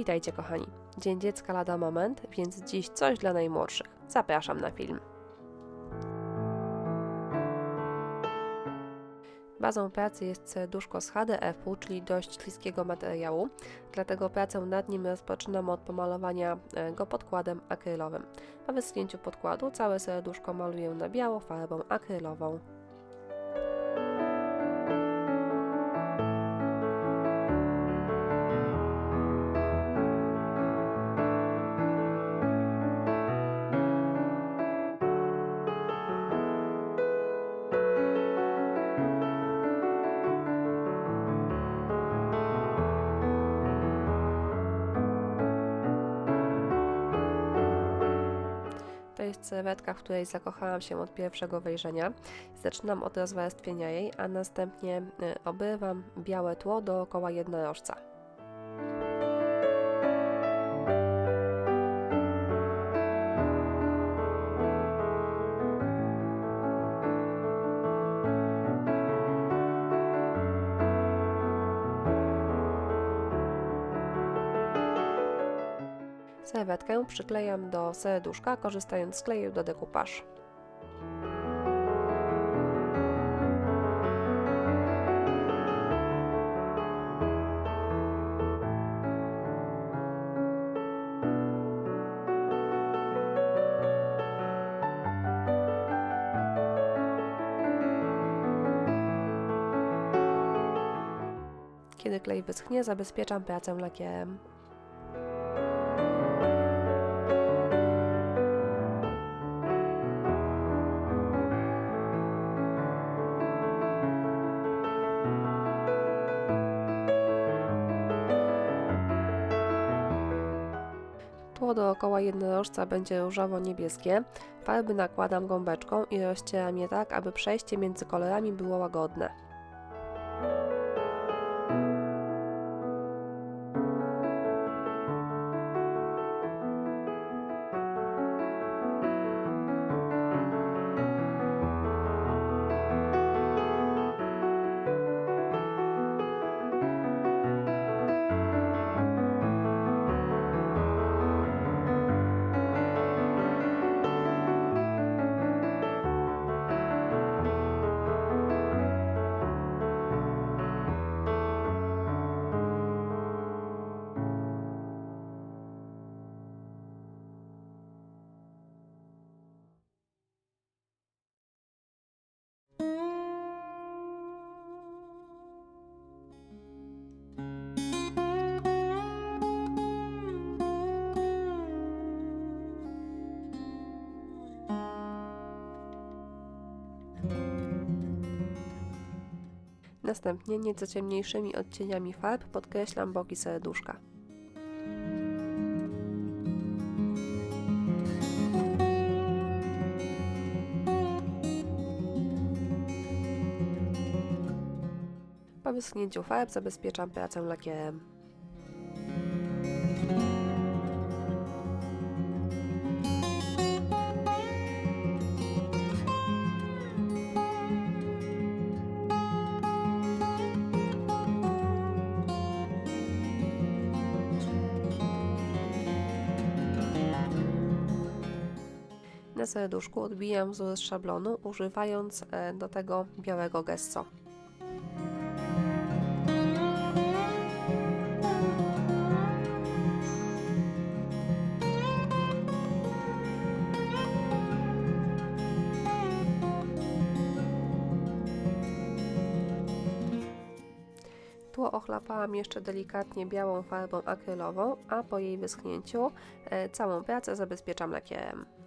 Witajcie kochani. Dzień Dziecka lada moment, więc dziś coś dla najmłodszych. Zapraszam na film. Bazą pracy jest serduszko z HDF-u, czyli dość śliskiego materiału, dlatego pracę nad nim rozpoczynam od pomalowania e, go podkładem akrylowym. Po wyschnięciu podkładu całe serduszko maluję na biało farbą akrylową. Serwetka, w której zakochałam się od pierwszego wejrzenia. Zaczynam od rozwarstwienia jej, a następnie y, obrywam białe tło dookoła jednorożca. Serwetkę przyklejam do serduszka, korzystając z kleju do dekupaż. Kiedy klej wyschnie, zabezpieczam pracę lakierem. Dookoła jednorożca będzie różowo-niebieskie. Farby nakładam gąbeczką i rozcieram je tak, aby przejście między kolorami było łagodne. Następnie nieco ciemniejszymi odcieniami farb podkreślam boki serduszka. Po wyschnięciu farb zabezpieczam pracę lakierem. Na serduszku odbijam wzór z szablonu, używając e, do tego białego gesso. Tło ochlapałam jeszcze delikatnie białą farbą akrylową, a po jej wyschnięciu e, całą pracę zabezpieczam lakierem.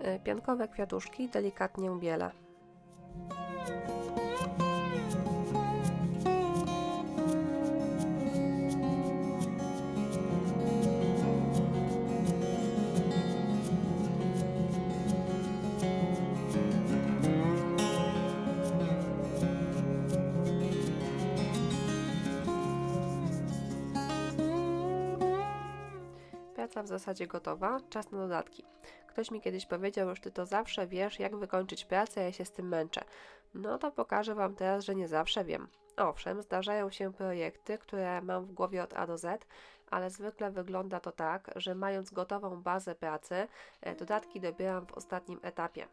E, Piankowe kwiatuszki delikatnie bielę. Praca w zasadzie gotowa, czas na dodatki. Ktoś mi kiedyś powiedział, że ty to zawsze wiesz, jak wykończyć pracę, a ja się z tym męczę. No to pokażę Wam teraz, że nie zawsze wiem. Owszem, zdarzają się projekty, które mam w głowie od A do Z, ale zwykle wygląda to tak, że mając gotową bazę pracy, e, dodatki dobieram w ostatnim etapie.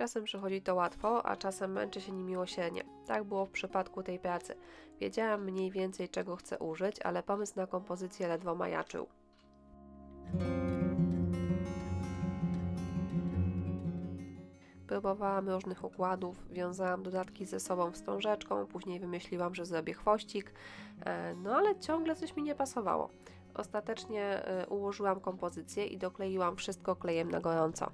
Czasem przychodzi to łatwo, a czasem męczy się niemiłosiernie. Tak było w przypadku tej pracy. Wiedziałam mniej więcej czego chcę użyć, ale pomysł na kompozycję ledwo majaczył. Próbowałam różnych układów, wiązałam dodatki ze sobą wstążeczką, później wymyśliłam, że zrobię chwościk, e, no ale ciągle coś mi nie pasowało. Ostatecznie e, ułożyłam kompozycję i dokleiłam wszystko klejem na gorąco.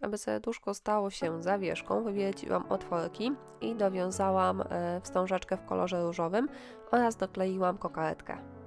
Aby serduszko stało się zawieszką, wywieciłam otworki i dowiązałam e, wstążeczkę w kolorze różowym oraz dokleiłam kokaretkę.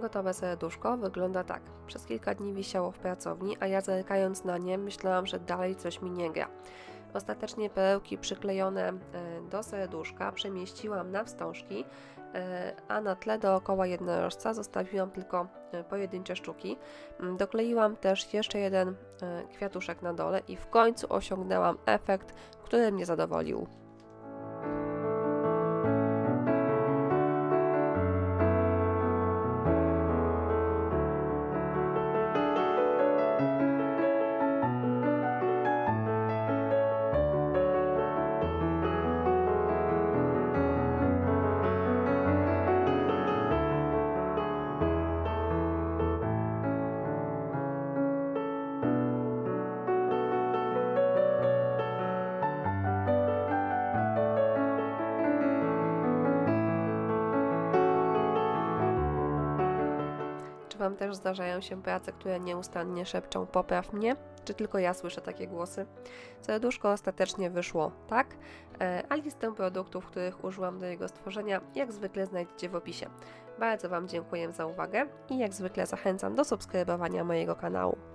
Gotowe serduszko wygląda tak. Przez kilka dni wisiało w pracowni, a ja zerkając na nie myślałam, że dalej coś mi nie gra. Ostatecznie perełki przyklejone e, do serduszka przemieściłam na wstążki, e, a na tle dookoła jednorożca zostawiłam tylko e, pojedyncze sztuki. Mm, Dokleiłam też jeszcze jeden kwiatuszek na dole i w końcu osiągnęłam efekt, który mnie zadowolił. Czy Wam też zdarzają się prace, które nieustannie szepczą popraw mnie? Czy tylko ja słyszę takie głosy? Serduszko ostatecznie wyszło tak, e, a listę produktów, których użyłam do jego stworzenia, jak zwykle znajdziecie w opisie. Bardzo Wam dziękuję za uwagę i jak zwykle zachęcam do subskrybowania mojego kanału.